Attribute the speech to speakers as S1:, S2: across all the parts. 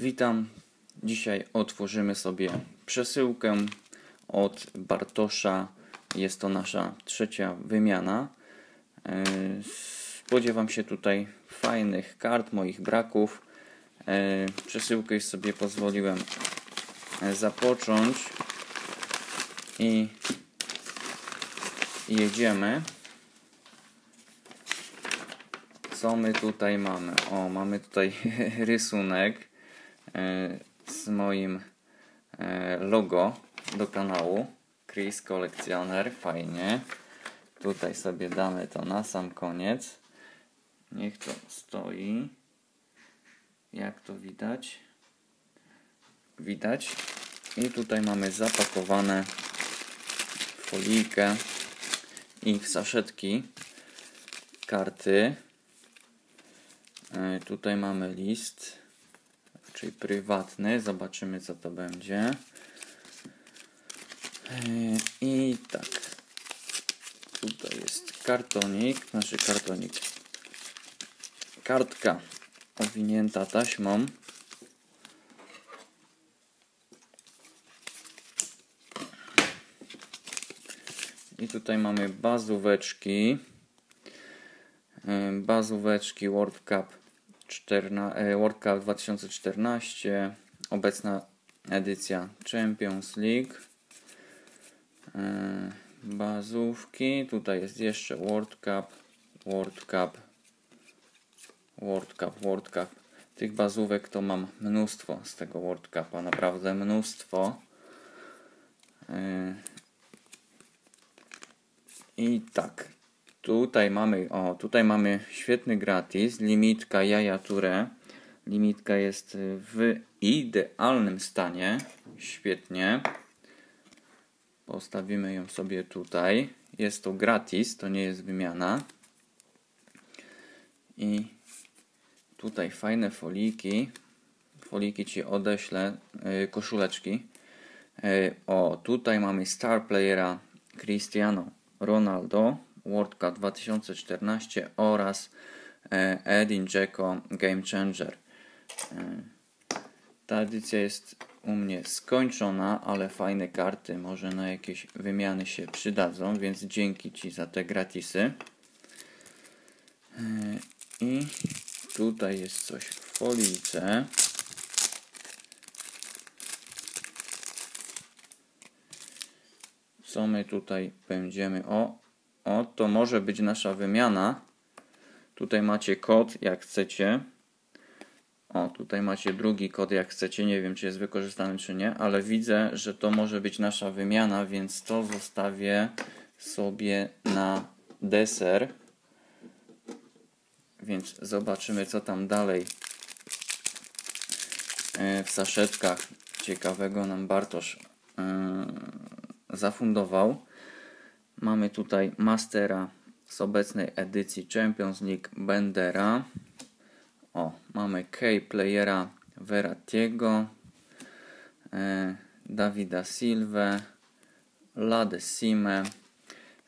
S1: Witam. Dzisiaj otworzymy sobie przesyłkę od Bartosza. Jest to nasza trzecia wymiana. E, Spodziewam się tutaj fajnych kart, moich braków. E, Przesyłkę już sobie pozwoliłem e, zapocząć i jedziemy. Co my tutaj mamy? O, mamy tutaj rysunek z moim e, logo do kanału. Chris Kolekcjoner, fajnie. Tutaj sobie damy to na sam koniec. Niech to stoi. Jak to widać? Widać. I tutaj mamy zapakowane w folijkę i w saszetki karty. E, Tutaj mamy list, czyli prywatny. Zobaczymy, co to będzie. E, I tak. Tutaj jest kartonik, znaczy kartonik. Kartka owinięta taśmą. I tutaj mamy bazóweczki. E, Bazóweczki World Cup, 14, e, World Cup 2014. Obecna edycja Champions League. E, Bazówki. Tutaj jest jeszcze World Cup, World Cup, World Cup, World Cup. Tych bazówek to mam mnóstwo z tego World Cupa, naprawdę mnóstwo. E, I tak, tutaj mamy, o, tutaj mamy świetny gratis, limitka Jaja Toure. Limitka jest w idealnym stanie, świetnie. Postawimy ją sobie tutaj. Jest to gratis, to nie jest wymiana. I tutaj fajne foliki. Foliki ci odeślę, yy, koszuleczki. Yy, o, tutaj mamy star playera Cristiano Ronaldo, World Cup 2014 oraz e, Edin Dzeko Game Changer. E, Ta edycja jest u mnie skończona, ale fajne karty może na jakieś wymiany się przydadzą, więc dzięki Ci za te gratisy. E, I tutaj jest coś w folijce. Co my tutaj będziemy? O, o, to może być nasza wymiana. Tutaj macie kod, jak chcecie. O, tutaj macie drugi kod, jak chcecie. Nie wiem, czy jest wykorzystany, czy nie, ale widzę, że to może być nasza wymiana, więc to zostawię sobie na deser. Więc zobaczymy, co tam dalej e, w saszetkach ciekawego nam Bartosz yy, zafundował. Mamy tutaj Mastera z obecnej edycji Champions League Bendera. O, mamy K-Playera Veratiego, e, Davida Silva, Lade Sime,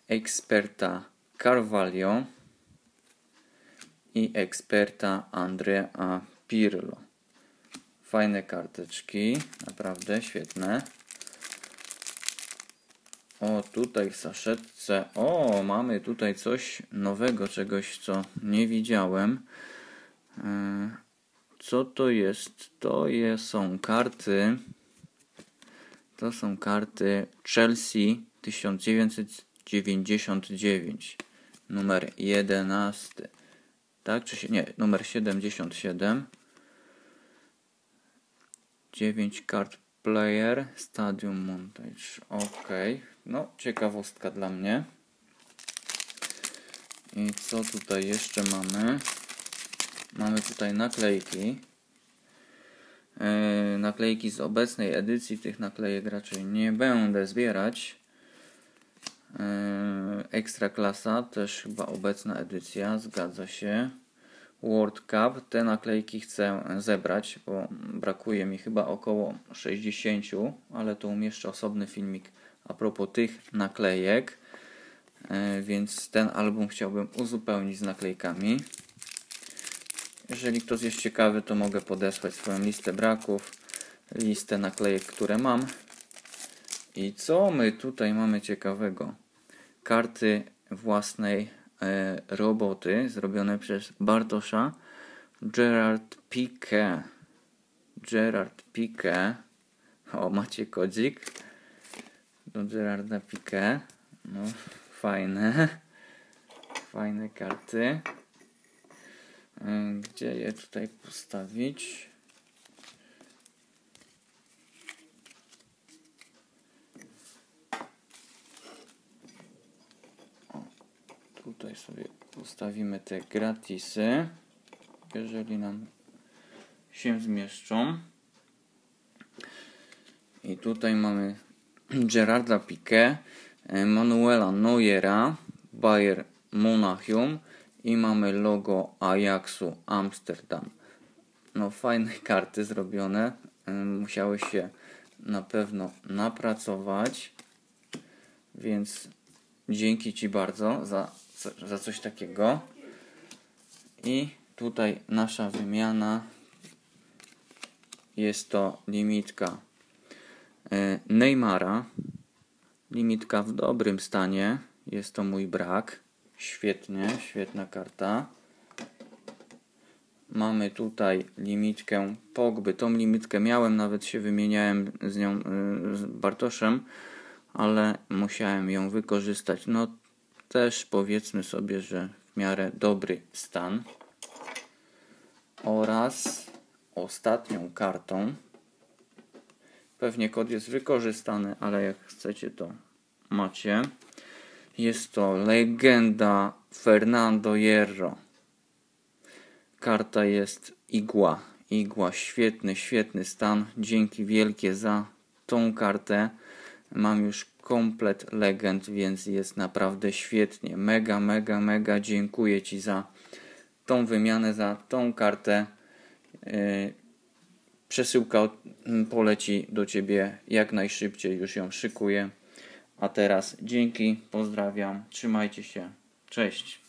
S1: eksperta Carvalho i eksperta Andrea Pirlo. Fajne karteczki, naprawdę świetne. O, tutaj w saszetce. O, mamy tutaj coś nowego, czegoś co nie widziałem. E, Co to jest? To je, są karty. To są karty Chelsea 1999. Numer 11. Tak? Czy się, nie, numer 77. 9 kart player. Stadium Montage. Ok. No, ciekawostka dla mnie. I co tutaj jeszcze mamy? Mamy tutaj naklejki. Yy, naklejki z obecnej edycji. Tych naklejek raczej nie będę zbierać. Yy, ekstra klasa, też chyba obecna edycja, zgadza się. World Cup. Te naklejki chcę zebrać, bo brakuje mi chyba około 60, ale to umieszczę osobny filmik a propos tych naklejek. Yy, więc ten album chciałbym uzupełnić z naklejkami. Jeżeli ktoś jest ciekawy, to mogę podesłać swoją listę braków, listę naklejek, które mam. I co my tutaj mamy ciekawego? Karty własnej e, roboty zrobione przez Bartosza Gerard Piquet. Gerard Piquet. O, macie kodzik do Gerarda Piquet. No, fajne. Fajne karty. E, Gdzie je tutaj postawić? O, Tutaj sobie postawimy te gratisy, jeżeli nam się zmieszczą. I tutaj mamy Gerarda Piquet, e, Manuela Neuera, Bayer Monachium i mamy logo Ajaxu Amsterdam. No fajne karty zrobione. Musiały się na pewno napracować. Więc dzięki Ci bardzo za, za coś takiego. I tutaj nasza wymiana jest to limitka e, Neymara. Limitka w dobrym stanie. Jest to mój brak. Świetnie, świetna karta. Mamy tutaj limitkę Pogby. Tą limitkę miałem, nawet się wymieniałem z nią y, z Bartoszem, ale musiałem ją wykorzystać. No też powiedzmy sobie, że w miarę dobry stan. Oraz ostatnią kartą. Pewnie kod jest wykorzystany, ale jak chcecie to macie. Jest to legenda Fernando Hierro. Karta jest igła. Igła, świetny, świetny stan. Dzięki wielkie za tą kartę. Mam już komplet legend, więc jest naprawdę świetnie. Mega, mega, mega dziękuję Ci za tą wymianę, za tą kartę. Yy, Przesyłka od- m, poleci do Ciebie jak najszybciej, już ją szykuję. A teraz dzięki, pozdrawiam, trzymajcie się, cześć.